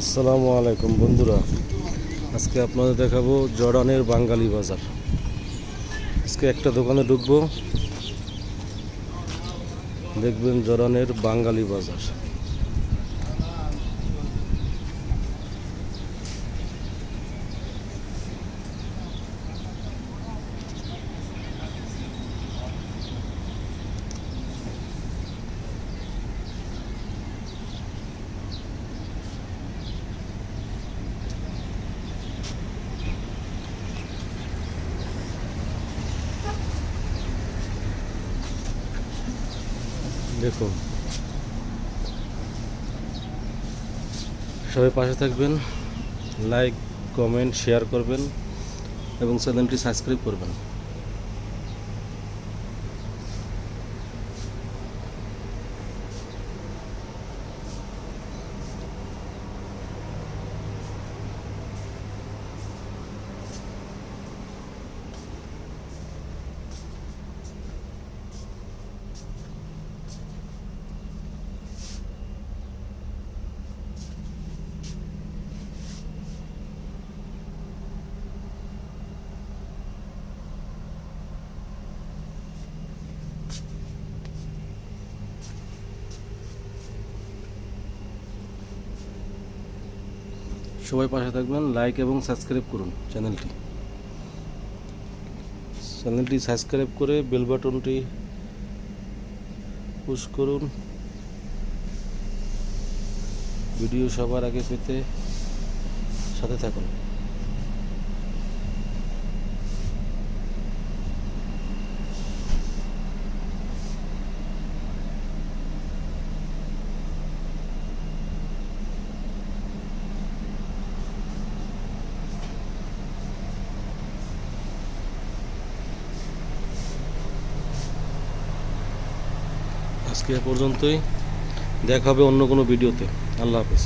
আসসালামু আলাইকুম বন্ধুরা। আজকে আপনাদের দেখাবো জর্ডানের বাঙালি বাজার। আজকে একটা দোকানে ঢুকবো। দেখবেন জর্ডানের বাঙালি বাজার। দেখুন। সবাই পাশে থাকবেন লাইক কমেন্ট শেয়ার করবেন এবং চ্যানেলটি সাবস্ক্রাইব করবেন। সবাই পাশে থাকবেন লাইক এবং সাবস্ক্রাইব করুন চ্যানেলটি চ্যানেলটি সাবস্ক্রাইব করে বেল বাটনটি পুশ করুন। ভিডিও সবার আগে পেতে সাথে থাকুন। আজকে পর্যন্তই। দেখা হবে অন্য কোনো ভিডিওতে। আল্লাহ হাফেজ।